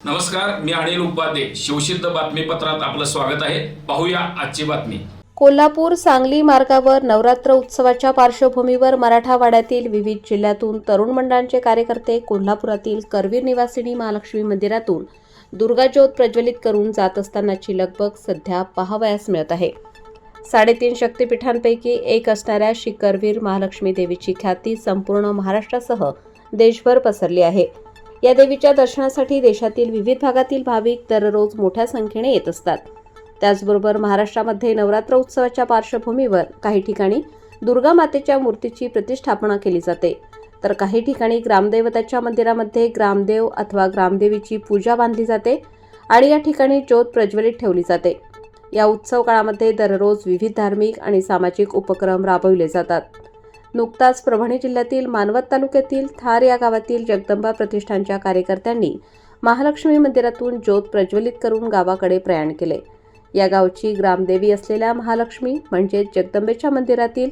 नमस्कार मी अनिल उपाध्ये. शिवसिद्ध बातमीपत्रात आपलं स्वागत आहे. पाहूया आजची बातमी. कोल्हापूर सांगली मार्गावर नवरात्र उत्सवाच्या पार्श्वभूमीवर मराठावाड्यातील विविध जिल्ह्यातून तरुण मंडळांचे कार्यकर्ते कोल्हापुरातील करवीर निवासिनी महालक्ष्मी मंदिरातून दुर्गाज्योत प्रज्वलित करून जात असतानाची लगबग सध्या पाहावयास मिळत आहे. साडेतीन शक्तिपीठांपैकी एक असणाऱ्या शिखरवीर महालक्ष्मी देवीची ख्याती संपूर्ण महाराष्ट्रासह देशभर पसरली आहे. या देवीच्या दर्शनासाठी देशातील विविध भागातील भाविक दररोज मोठ्या संख्येने येत असतात. त्याचबरोबर महाराष्ट्रामध्ये नवरात्र उत्सवाच्या पार्श्वभूमीवर काही ठिकाणी दुर्गा मातेच्या मूर्तीची प्रतिष्ठापना केली जाते. तर काही ठिकाणी ग्रामदैवताच्या मंदिरामध्ये ग्रामदेव अथवा ग्रामदेवीची पूजा बांधली जाते आणि या ठिकाणी ज्योत प्रज्वलित ठेवली जाते. या उत्सव काळामध्ये दररोज विविध धार्मिक आणि सामाजिक उपक्रम राबविले जातात. नुकताच परभणी जिल्ह्यातील मानवत तालुक्यातील थार या गावातील जगदंबा प्रतिष्ठानच्या कार्यकर्त्यांनी महालक्ष्मी मंदिरातून ज्योत प्रज्वलित करून गावाकडे प्रयाण केले. या गावची ग्रामदेवी असलेल्या महालक्ष्मी म्हणजेच जगदंबेच्या मंदिरातील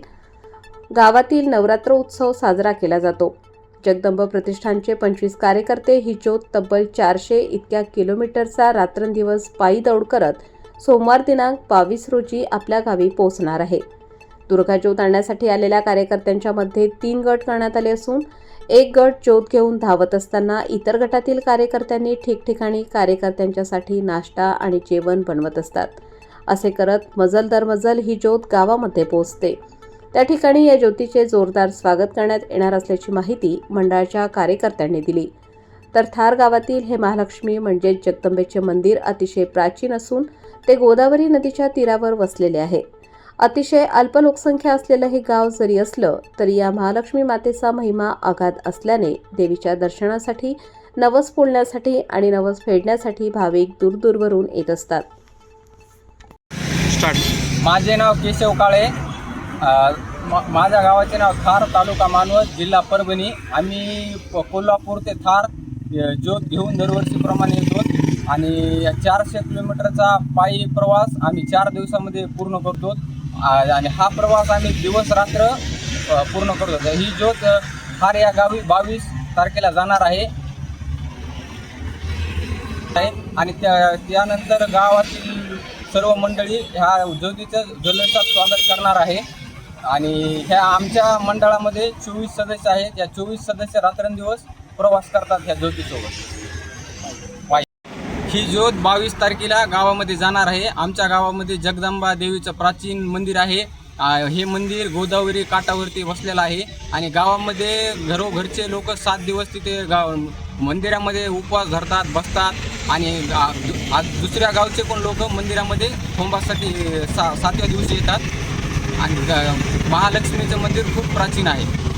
गावातील नवरात्र उत्सव साजरा केला जातो. जगदंब प्रतिष्ठानचे पंचवीस कार्यकर्ते ही ज्योत तब्बल चारशे इतक्या किलोमीटरचा रात्रंदिवस पायी दौड करत सोमवार दिनांक बावीस रोजी आपल्या गावी पोहोचणार आहे. दुर्गा ज्योत आणण्यासाठी आलेल्या कार्यकर्त्यांच्या मध्ये तीन गट करण्यात आले असून एक गट ज्योत घेऊन धावत असताना इतर गटातील कार्यकर्त्यांनी ठिकठिकाणी कार्यकर्त्यांच्यासाठी नाश्ता आणि जेवण बनवत असतात. असे करत मजल दर मजल ही ज्योत गावामध्ये पोहोचते. त्या ठिकाणी या ज्योतीचे जोरदार स्वागत करण्यात येणार असल्याची माहिती मंडळाच्या कार्यकर्त्यांनी दिली. तर थार गावातील हे महालक्ष्मी म्हणजे जगदंबेचे मंदिर अतिशय प्राचीन असून ते गोदावरी नदीच्या तीरावर वसलेले आहे. अतिशय अल्प लोकसंख्या असलेलं हे गाव जरी असलं तरी या महालक्ष्मी मातेचा महिमा अगाध असल्याने देवीच्या दर्शनासाठी नवस फोडण्यासाठी आणि नवस फेडण्यासाठी भाविक दूरदूरवरून येत असतात. माझे नाव केशव काळे. माझ्या गावाचे नाव थार तालुका मानवत जिल्हा परभणी. आम्ही कोल्हापूर ते थार ज्योत घेऊन दरवर्षीप्रमाणे येतो. आणि या चारशे किलोमीटरचा पायी प्रवास आम्ही चार दिवसामध्ये पूर्ण करतो. आणि हा प्रवास आम्ही दिवस रात्र पूर्ण करतो. ही ज्योत फार या गावी बावीस तारखेला जाणार आहे आहे. आणि त्या त्यानंतर गावातील सर्व मंडळी ह्या ज्योतीचं जल्लोषात स्वागत करणार आहे. आणि ह्या आमच्या मंडळामध्ये चोवीस सदस्य आहेत. या चोवीस सदस्य रात्रंदिवस प्रवास करतात ह्या ज्योतीसोबत. ही ज्योत बावीस तारखेला गावामध्ये जाणार आहे. आमच्या गावामध्ये जगदंबा देवीचं प्राचीन मंदिर आहे. हे मंदिर गोदावरी काठावरती वसलेलं आहे. आणि गावामध्ये घरोघरचे लोक सात दिवस तिथे गाव मंदिरामध्ये उपवास धरतात बसतात. आणि आज दुसऱ्या गावचे पण लोक मंदिरामध्ये होमबासाठी सा सातव्या दिवशी येतात. आणि ग- महालक्ष्मीचं मंदिर खूप प्राचीन आहे.